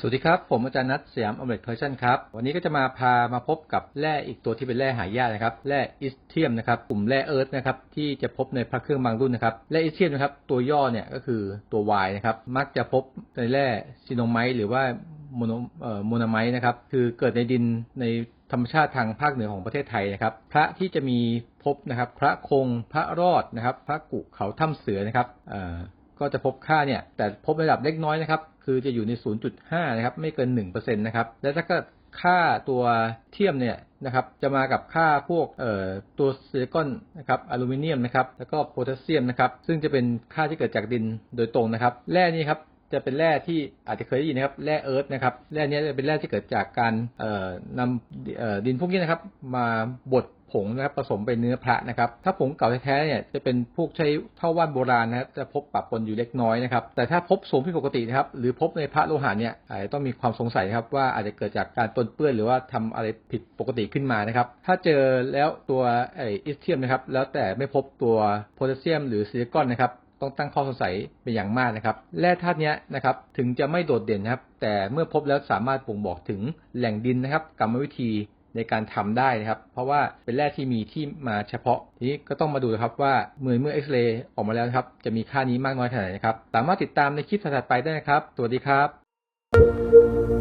สวัสดีครับ ผมอาจารย์นัทสยามอเมริกเพอร์ชันครับ วันนี้ก็จะมาพามาพบกับแร่อีกตัวที่เป็นแร่หายากนะครับแร่อิสเทียมนะครับกลุ่มแร่เอิร์ธนะครับที่จะพบในพระเครื่องบางรุ่นนะครับแร่อิสเทียมนะครับตัวย่อเนี่ยก็คือตัว Y นะครับมักจะพบในแร่ซิโนไมต์หรือว่าโมโนเอ่อโมนาไมต์นะครับคือเกิดในดินในธรรมชาติทางภาคเหนือของประเทศไทยนะครับ พระที่จะมีพบนะครับ พระคงพระรอดนะครับ พระกุเขาถ้ำเสือนะครับ ก็จะพบค่าเนี่ย แต่พบระดับเล็กน้อยนะครับ คือจะอยู่ใน 0.5 นะครับ ไม่เกิน 1%นะครับ และถ้าเกิดค่าตัวเทียมเนี่ยนะครับ จะมากับค่าพวกเอ่อตัวซิลิคอนนะครับอลูมิเนียมนะครับ แล้วก็โพแทสเซียมนะครับ ซึ่งจะเป็นค่าที่เกิดจากดินโดยตรงนะครับ แร่นี้ครับจะเป็นแร่ที่อาจจะเคยได้ยินนะครับแร่เอิร์ธนะครับแร่นี้จะเป็นแร่ที่เกิดจากการเอ่อนำเอ่อดินพวกนี้นะครับ มาบด ผงนะครับผสมเป็นเนื้อพระนะครับ ถ้าผงเก่าแท้ๆเนี่ยจะเป็นพวกใช้เท่าว่านโบราณนะครับจะพบปะปนอยู่เล็กน้อยนะครับ แต่ถ้าพบสูงผิดปกตินะครับ หรือพบในพระโลหะเนี่ยอาจจะต้องมีความสงสัยนะครับว่าอาจจะเกิดจากการปนเปื้อนหรือว่าทำอะไรผิดปกติขึ้นมานะครับ ถ้าเจอแล้วตัวไออิสเทียมนะครับ แล้วแต่ไม่พบตัวโพแทสเซียม หรือซิลิคอนนะครับต้องตั้งข้อสงสัยเป็นอย่างมากนะครับแร่ธาตุเนี้ยนะครับถึงจะไม่โดดเด่นนะครับ แต่เมื่อพบแล้วสามารถบ่งบอกถึงแหล่งดินนะครับกรรมวิธี ในการทำได้นะครับ เพราะว่าเป็นแร่ที่มีที่มาเฉพาะ ทีนี้ก็ต้องมาดูนะครับว่าเมื่อเมื่อเอ็กซเรย์ออกมาแล้วครับ จะมีค่านี้มากน้อยขนาดไหนนะครับ สามารถติดตามในคลิปถัดไปได้นะครับ สวัสดีครับ